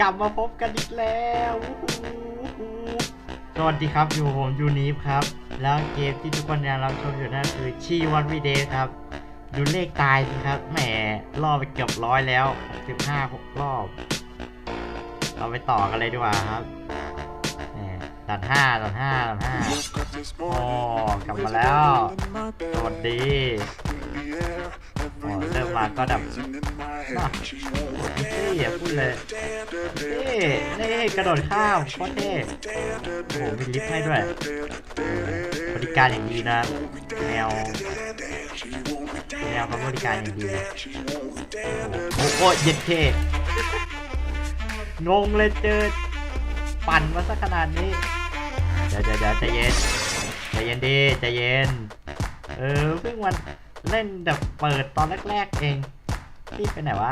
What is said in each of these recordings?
กลับมาพบกันอีกแล้วสวัสดีครับอยู่ผมยูนีฟครับ แล้วเกมที่ทุกคนกำลังรับชมอยู่นั่นคือชีวันวีเดย์ครับ ดูเลขตายสิครับแหมรอบไปเกือบร้อยแล้ว65หกรอบ เราไปต่อกันเลยดีกว่าครับแหมตัดห้าตัดห้าตัดห้าโอ้กกลัลับบมามาแล้แล้ววสสวัวัสสดีดี อ๋อเริ่มมาก็ดับน่ะนี่อย่าพูดเลยนี่นี่กระโดดข้ามโคตรเท่โอ้โหมีลิฟต์ให้ด้วยบริการอย่างดีนะแนวแนวเขาบริการอย่างดีเลยโอ้โหเย็ดเท่งงเลยเจอปั่นมาสักขนาดนี้เดี๋ยวเดี๋ยวเดี๋ยวใจเย็นใจเย็นดีใจเย็น เออเพิ่งวัน เล่นแบบเปิดตอนแรกๆเองรีบไปไหนวะ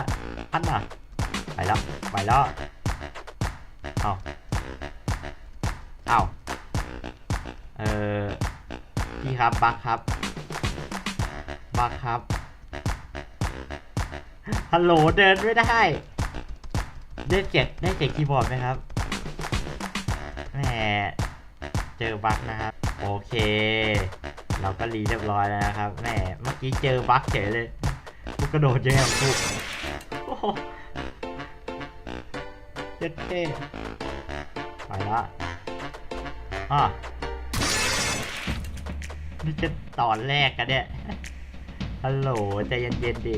พันอะไปแล้วไปแล้วเอาเอาเออพี่ครับบักครับบักครับฮัลโหลเดินไม่ได้ได้เจ็ดได้เจ็ดคีย์บอร์ดไหมครับแหมเจอบักนะครับ โอเค เราก็รีเรียบร้อยแล้วนะครับแหมเมื่อกี้เจอบั๊กเฉยเลยกูกระโดดยังไงกูโอ้โหเจ็ดเท่ไปละอะนี่จะตอนแรกกันเนี่ยฮัลโหลใจเย็นๆดิ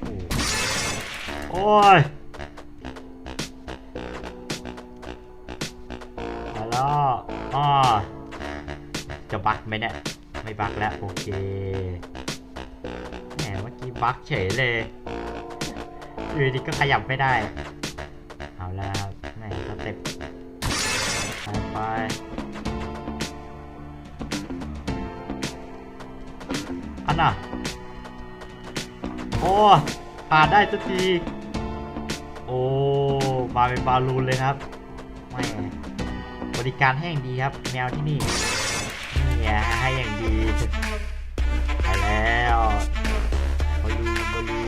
โอ้โอ้ยมาแล้วอ่า จะบักไหมเนี่ย ไม่บักแล้ว โอเคแหมเมื่อกี้บักเฉยเลยอยู่ดีก็ขยับไม่ได้ เอาแล้วครับแหมสเต็ปไปไปอันน่ะ โอ้ผ่านได้สักที โอ้ มาเป็นบอลลูนเลยครับแหมบริการให้งดีครับ แมวที่นี่ เนี่ยให้อย่างดีไปแล้วบอลูบอลู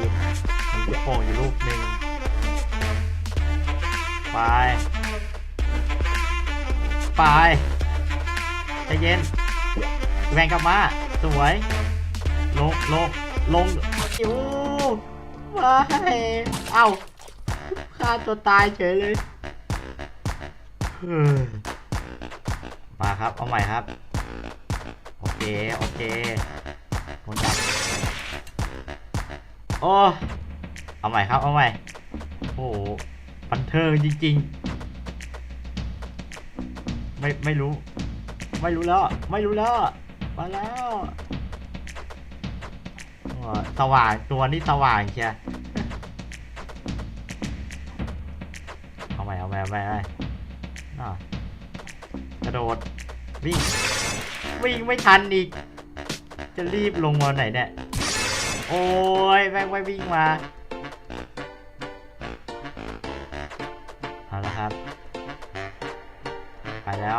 มันลูกโป่งอยู่ลูกหนึ่งไป ไปใจเย็นแรงกลับมา สวย ลง ลง ลงอยู่ไปเอ้าฆ่าตัวตายเฉยเลย มาครับ เอาใหม่ครับ เค โอเคคนจับโอ้เอาใหม่ครับเอาใหม่โอ้โหบันเทิงจริง ๆ ไม่ไม่รู้ ไม่รู้แล้วไม่รู้แล้วมาแล้วสว่างตัวนี้สว่างเชียเอาใหม่เอาใหม่เอาใหม่เอาใหม่กระโดดวิ่ง วิ่งไม่ทันอีก จะรีบลงมาไหนเนี่ยโอ้ยแม่งไม่วิ่งมาเอาละครับ ไปแล้ว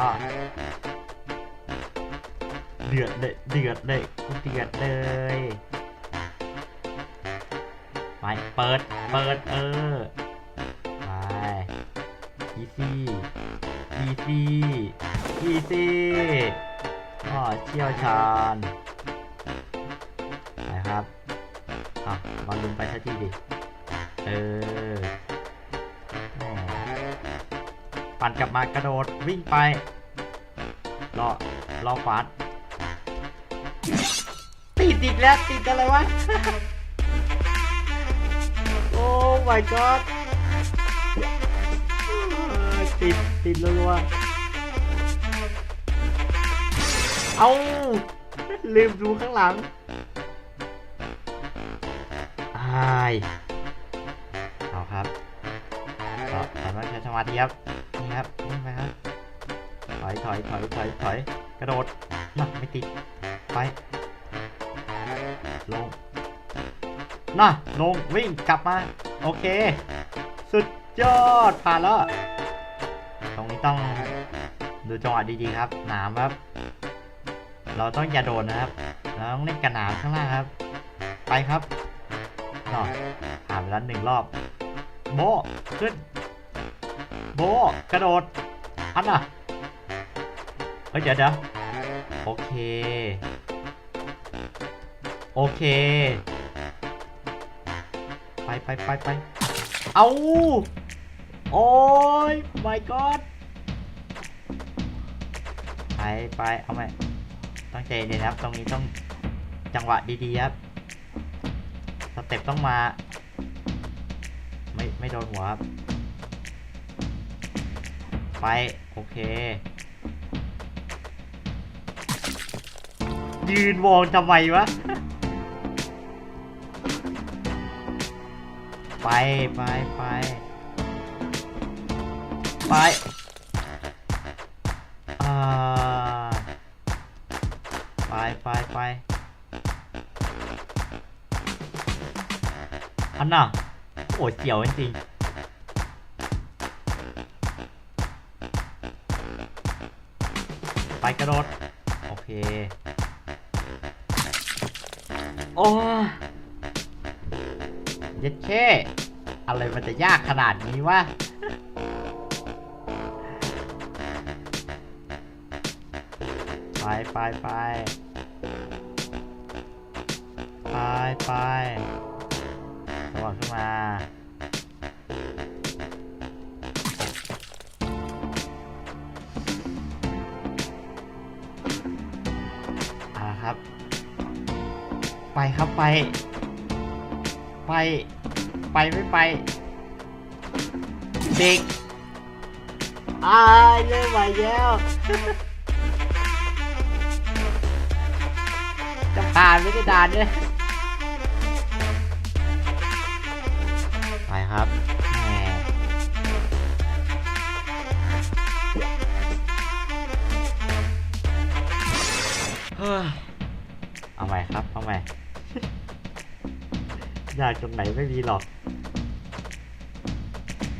เดือดเลยเดือดเลยกูเดือดเลยไปเปิดเปิดเออไปอีซี่อีซี่อีซี่ อ๋อเชี่ยวชาญนะครับอะบอลลุมไปสักทีดิ เออปั่นกลับมากระโดดวิ่งไป รอ รอฟัดติดอีกแล้ว ติดอะไรวะ โอ้ my god ติด ติดรัวๆ เอาลืมดูข้างหลังอายเอาครับก็สามารถใช้สมาธิครับนี่ครับนี่ไหมครับถอยถอยถอยถอยถอยกระโดดน่ะไม่ติดไปลงน่ะลงวิ่งกลับมา โอเค สุดยอดผ่านแล้วตรงนี้ต้องดูจังหวะดีๆครับหนามครับ เราต้องอย่าโดนนะครับเราต้องเล่นกับหนามข้างล่างครับ ไปครับน่อผ่านไปแล้วหนึ่งรอบ โบขึ้น โบกระโดดอันน่ะเฮ้ยเดี๋ยวเดี๋ยวโอเค โอเค ไปไปไปไปเอาโอ้ย my god ไปไปเอาไหม ต้องใจเย็นครับ ตรงนี้ต้องจังหวะดีๆครับ สเต็ปต้องมา ไม่ไม่โดนหัวครับ ไป โอเค ยืนมองทำไมวะ ไปไปไปไปอ่า ไปไปไปอันน่ะโอ้เจียวจริงไปกระโดด โอเค โอ้ยเย็ดแค่อะไรมันจะยากขนาดนี้วะไปไปไป ไปไประวังขึ้นมาอาครับ ไปครับไป ไป ไปไม่ไป เด็กอายเริ่ไหวแล้วจะผ่านไม่ได้ด่านเนี่ย เอาใหม่ครับ เอาใหม่ ยากตรงไหนไม่มีหรอก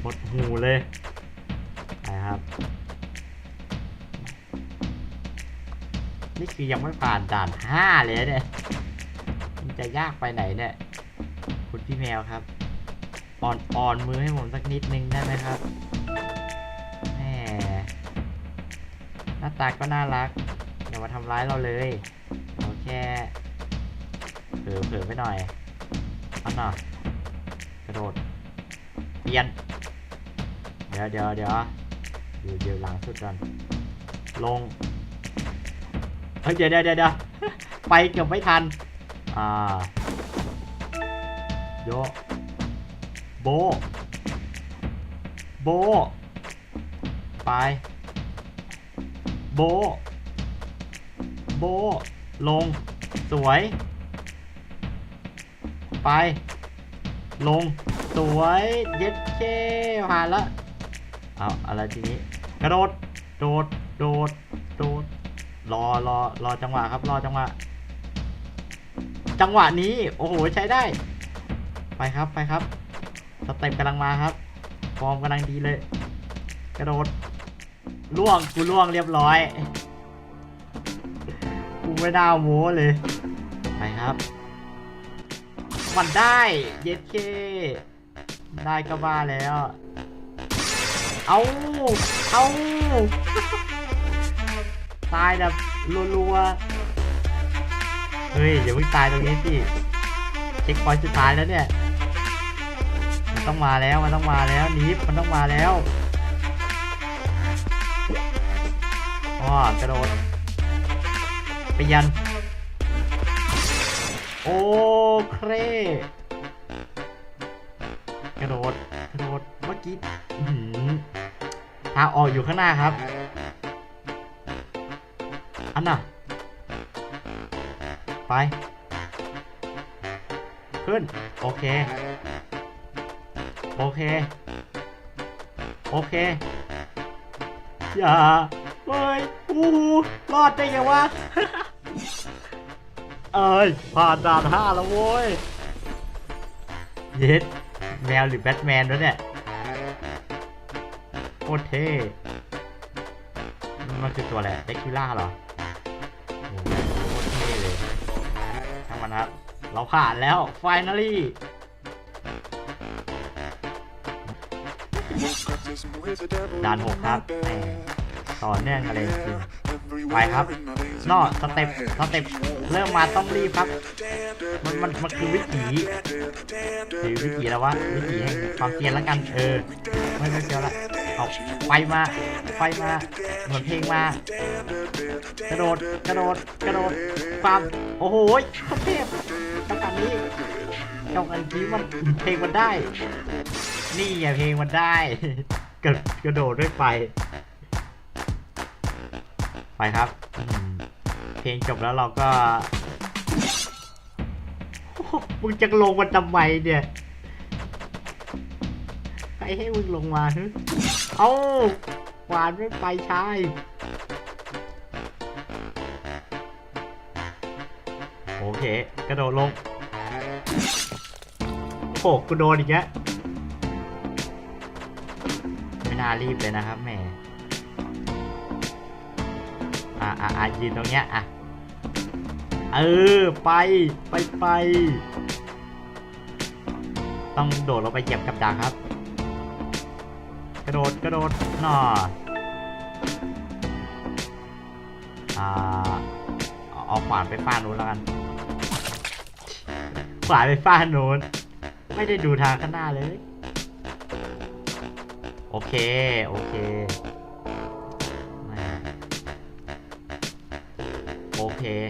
หมดหูเลยไปครับ นี่คือยังไม่ผ่านด่านห้าเลยเนี่ย มันจะยากไปไหนเนี่ย คุณพี่แมวครับ อ่อนอ่อนมือให้ผมสักนิดนึงได้ไหมครับแหมหน้าตาก็น่ารักามาทำร้ายเราเลยเราแค่เผลอเผลอไปหน่อยอันน่ะกระโดดเปลี่ยนเดี๋ยวเดี๋ยวเดี๋ยวเดี๋ยวเดี๋ยวหลังสุดก่อนลงเฮ้ยเดี๋ยวเดี๋ยวเดี๋ยวเดี๋ยไปเกือบไม่ทันอ่าโยโบโบไปโบ โบลง สวย ไป ลง สวย เย็ดเคผ่านแล้วเอาอะไรทีนี้ กระโดด โดด โดด โดด รอรอรอจังหวะครับ รอจังหวะ จังหวะนี้ โอ้โห ใช้ได้ ไปครับ ไปครับ สเต็ปกำลังมาครับ ฟอร์มกำลังดีเลย กระโดดล่วง กูล่วงเรียบร้อย กูไม่น่าโม้เลย ไปครับ มันได้เย็ดเค ได้ก็บ้าแล้ว เอาเอาตายแบบรัวๆ เฮ้ยอย่าเพิ่งตายตรงนี้สิ เช็คพอยต์สุดท้ายแล้วเนี่ย มันต้องมาแล้ว มันต้องมาแล้วนีฟมันต้องมาแล้วอ๋อกระโดด เปลี่ยนโอ้เครกระโดด กระโดด เมื่อกี้อื้อหือทางออกอยู่ข้างหน้าครับ อันน่ะ ไป ขึ้น โอเค โอเค โอเค อย่าเฮ้ยอู้หูรอดได้ไงวะ อ้ย ผ่านด่านห้าแล้วโว้ย เย็ดแมวหรือแบทแมนวะเนี่ยโคตรเท่มันคือตัวอะไรเด็กคิล่าเหรอโอ้โหโคตรเท่เลยช่างมันครับ เราผ่านแล้ว finally ด่านหกครับต่อเนื่องกันเลยจริง ไปครับนอสเต็ปสเต็ปเริ่มมาต้องรีบครับ มันมันมันคือวิถีหรือวิถีแล้ววะวิถีแห่งความเพียรแล้วกันเออไม่ไม่เพียรละเอาไฟมาไฟมาเหมือนเพลงมากระโดดกระโดดกระโดดความโอ้โหโคตรเทพจังหวะนี้จังหวะนี้มันเพลงมันได้ นี่ไงเพลงมันได้กระกระโดดด้วยไฟ ไปครับ เพลงจบแล้วเราก็มึงจะลงมาทำไมเนี่ยใครให้มึงลงมาเอ้าหวานไม่ไปชายโอเค กระโดดลงโอ้กูโดนอีกแล้วไม่น่ารีบเลยนะครับแหม อะอะอะยืนตรงเนี้ยอะเออไปไปไป ต้องโดดลงไปเหยียบกับดักครับ กระโดดกระโดดหน่ออ่าเอาเอาขวานไปฟาดนู้นแล้วกันขวานไปฟาดนู้นไม่ได้ดูทางข้างหน้าเลย โอเค โอเค โอเค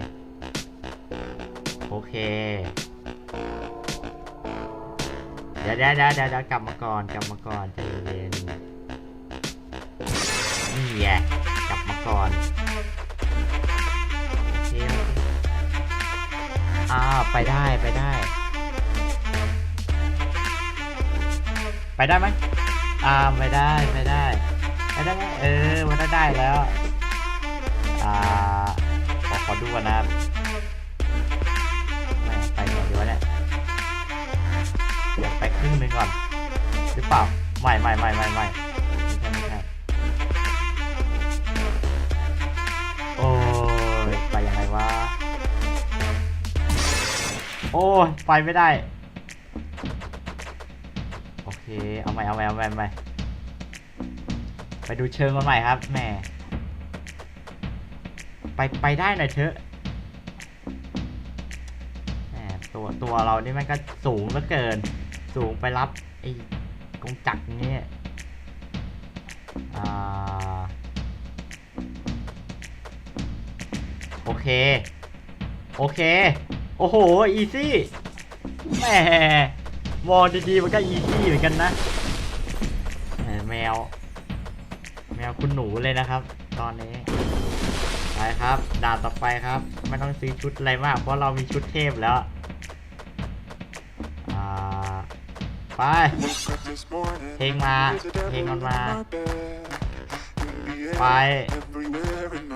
โอเค เดี๋ยวเดี๋ยวเดี๋ยวเดี๋ยวกลับมาก่อนกลับมาก่อนใจเย็นนี่แหละกลับมาก่อนโอเคโอเคอ่าไปได้ไปได้ ไปได้ไหมอ่าไม่ได้ไม่ได้ ไปได้ไหมเออมันได้ได้แล้วอ่า อขอดูก่อนนะครับแหม่ไปไงดีวะเนี่ยเดี๋ยวไปครึ่งหนึงก่อน หรือเปล่า ไม่ไม่ไม่ไม่ไม่ไม่ใช่ไม่โอ้ยไปยังไงวะ โอ้ยไปไม่ได้ โอเค เอาใหม่เอาใหม่เอาใหม่เอาใหม่ไปดูเชิงกันใหม่ครับแหม่ ไปไปได้หน่อยเถอะแหมตัวตัวเรานี่มันก็สูงเหลือเกิน สูงไปรับไอ้กงจักรนี้อ่าโอเค โอเค โอ้โห อีซี่แหมมองดีๆมันก็อีซี่เหมือนกันนะแหมแมว แมวคุณหนูเลยนะครับ ตอนนี้ ไปครับด่านต่อไปครับ ไม่ต้องซื้อชุดอะไรมาก เพราะเรามีชุดเทพแล้วไปเพลงมาเพลงมันมา ไป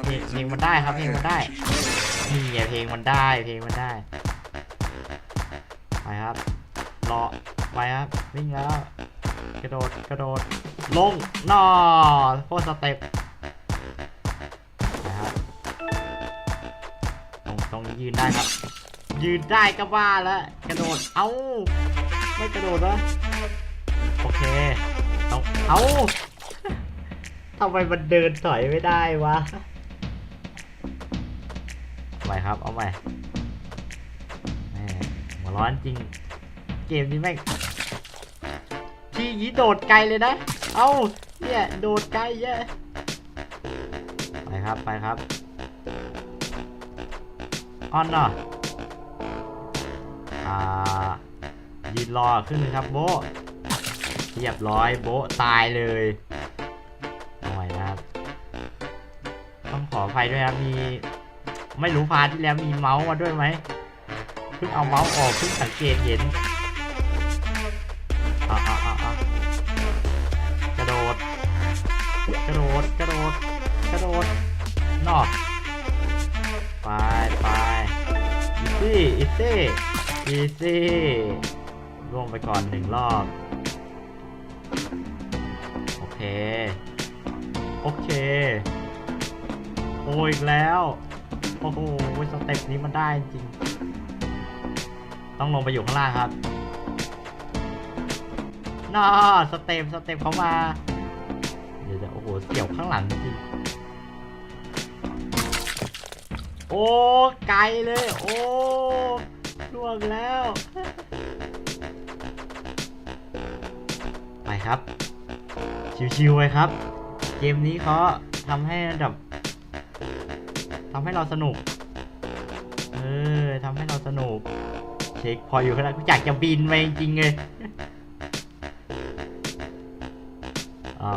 เพลงเพลงมันได้ครับเพลงมันได้นี่ไงเพลงมันได้เพลงมันได้ไปครับรอไปครับวิ่งแล้วกระโดดกระโดดลงนอโคตรสเต็ป ยืนได้ครับ ยืนได้ก็ว่าแล้วกระโดด เอ้า ไม่กระโดดวะโอเคต้องเอ้าทำไมมันเดินถอยไม่ได้วะเอาใหม่ครับ เอาใหม่แหมหัวร้อนจริง เกมนี้แม่งทีนี้โดดไกลเลยนะ เอ้าเนี่ย โดดไกลเยอะ ไปครับ ไปครับ ออนเนาะอ่ายืนรอขึ้นงครับโบเรียบร้อยโบตายเลยหน่อยนะครับ ต้องขออภัยด้วยครับมี ไม่รู้พาที่แล้วมีเมาส์มาด้วยไหมเพิ่งเอาเมาส์ออกเพิ่งสังเกตเห็น ซี่อีซี่ล่วงไปก่อนหนึ่งรอบ โอเค โอเค โอ้อีกแล้ว โอ้โหสเต็ปนี้มันได้จริง ต้องลงไปอยู่ข้างล่างครับน่าสเต็ปสเต็ปเขามา เดี๋ยวจะโอ้โห เสี่ยวข้างหลังจริง โอ้ ไกลเลย โอ้ล่วงแล้ว ไปครับ ชิวๆไปครับ เกมนี้เขาทำให้ระดับทำให้เราสนุก เออทำให้เราสนุก เช็คพออยู่ขนาดกูอยากจะบินไปจริงๆเลยอ่า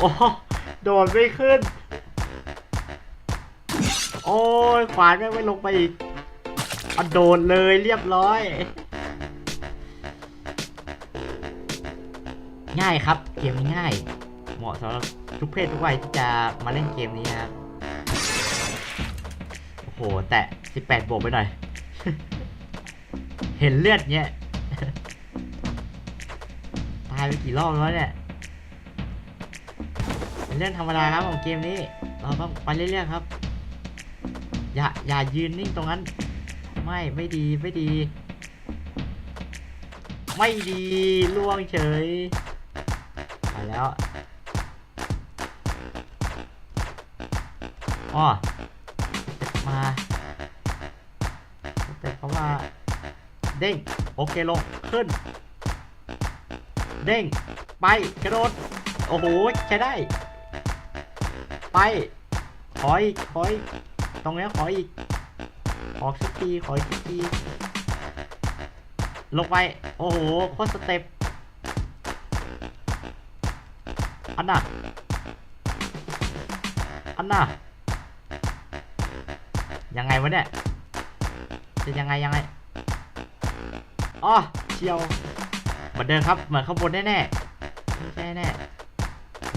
โอ้ โดดไม่ขึ้น โอ้ยขวานแม่ไม่ลงไปอีกอะโดดเลยเรียบร้อย ง่ายครับ เกมนี้ง่าย เหมาะสำหรับทุกเพศทุกวัยที่จะมาเล่นเกมนี้ครับโอ้โห แตะ 18 บวกไปหน่อย เห็นเลือดเนี้ยตายไปกี่รอบแล้วเนี่ย เป็นเรื่องธรรมดาครับของเกมนี้ เราต้องไปเรื่อยๆครับ อย่าอย่ายืนนิ่งตรงนั้น ไม่ไม่ดีไม่ดี ไม่ดีล่วงเฉยไปแล้วอ๋อมาสเต็ปเขามาเด้งโอเคลงขึ้น เด้งไปกระโดดโอ้โห ใช้ได้ ไป ขออีก ขออีก ตรงนี้ขออีก ขอสักทีขออีกสักที ลงไป โอ้โห โคตรสเต็ป อันน่ะ อันน่ะ ยังไงวะเนี่ย จะยังไงยังไง อ๋อ เชียวเหมือนเดิมครับ เหมือนข้างบนแน่ๆไม่ใช่แน่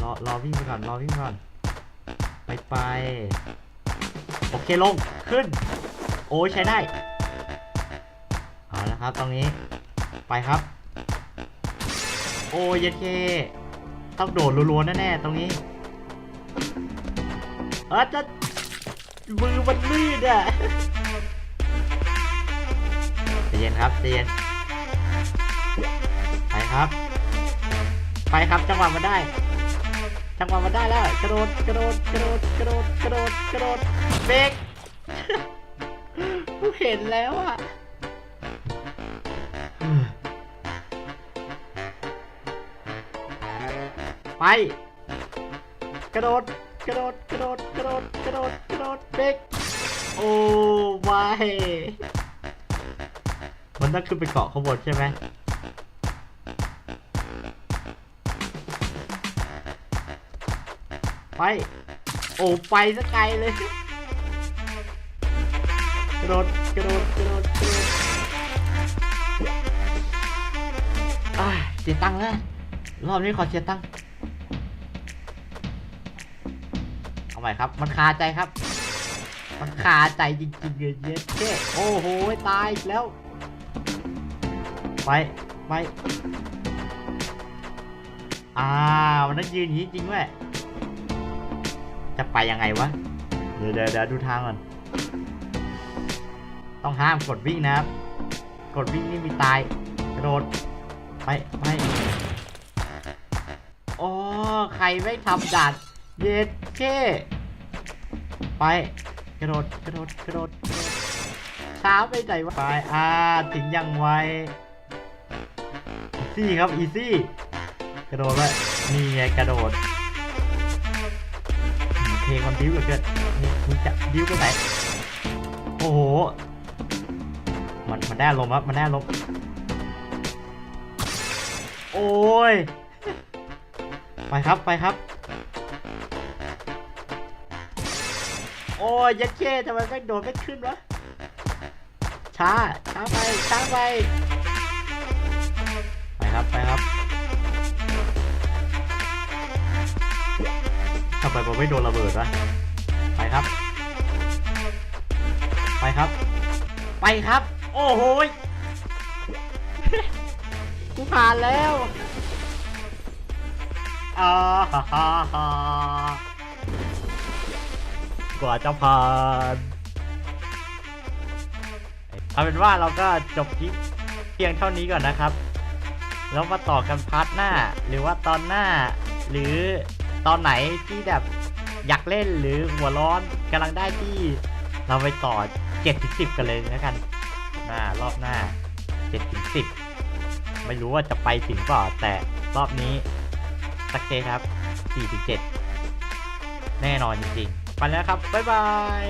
รอรอวิ่งไปก่อน รอวิ่งไปก่อน ไปไปโอเคลงขึ้น โอ้ใช้ได้เอาละครับตรงนี้ไปครับ โอ้ยเย็นเคต้องโดดรัวๆแน่ๆตรงนี้เออจะมือมันลื่นอะใจเย็นครับใจเย็นไปครับ ไปครับจังหวะมาได้ จังหวะมาได้แล้วกระโดดกระโดดกระโดดกระโดดกระโดดกระโดดเบรกกูเห็นแล้วอะไปกระโดดกระโดดกระโดดกระโดดกระโดดกระโดดเบรกโอ้ไม่มันต้องขึ้นไปเกาะข้างบนใช่ไหม ไป โอ้ไปสกไกลเลยกระโดดกระโดดกระโดดกระโดดอ่าเสียตังค์แล้วรอบนี้ขอเสียตังค์เอาใหม่ครับ มันคาใจครับ มันคาใจจริงๆเลยเย็ดเโอ้โหตายอีกแล้ว ไปไปอ่ามันต้องยืนอย่างนี้จริงเว้ย จะไปยังไงวะ เดี๋ยวเดี๋ยวดูทางก่อน ต้องห้ามกดวิ่งนะครับ กดวิ่งนี่มีตายกระโดดไปไปโอ้ใครไม่ทำดัดเย็ดเท่ไปกระโดดกระโดดกระโดดช้าไปไหนวะไปอ่าถึงยังไวอีซี่ครับอีซี่กระโดดไว้นี่ไงกระโดด มันบิ้วเหลือเกินนี่มึงจะบิ้วไปไหนโอ้โหมันมันได้ลมครับมันได้ลมโอ้ยไปครับไปครับ โอ้ยยัดเช่ทำไมไม่โดดไม่ขึ้นวะช้าช้าไปช้าไปไปครับไปครับ ทำไมผมไม่โดนระเบิดวะไปครับ ไปครับ ไปครับ โอ้โหยกูผ่านแล้วอ่าฮ่าฮ่าฮ่ากว่าจะผ่านเอาเป็นว่าเราก็จบคลิปเพียงเท่านี้ก่อนนะครับ แล้วมาต่อกันพาร์ทหน้า หรือว่าตอนหน้า หรือ ตอนไหนที่แบบอยากเล่นหรือหัวร้อนกำลังได้ที่เราไปต่อ7ถึง10 กันเลยนะกันหน้ารอบหน้า7ถึง10 ไม่รู้ว่าจะไปถึงเปล่าแต่รอบนี้สักเคครับ4ถึง7แน่นอนจริงๆ ไปแล้วครับ บ๊ายบาย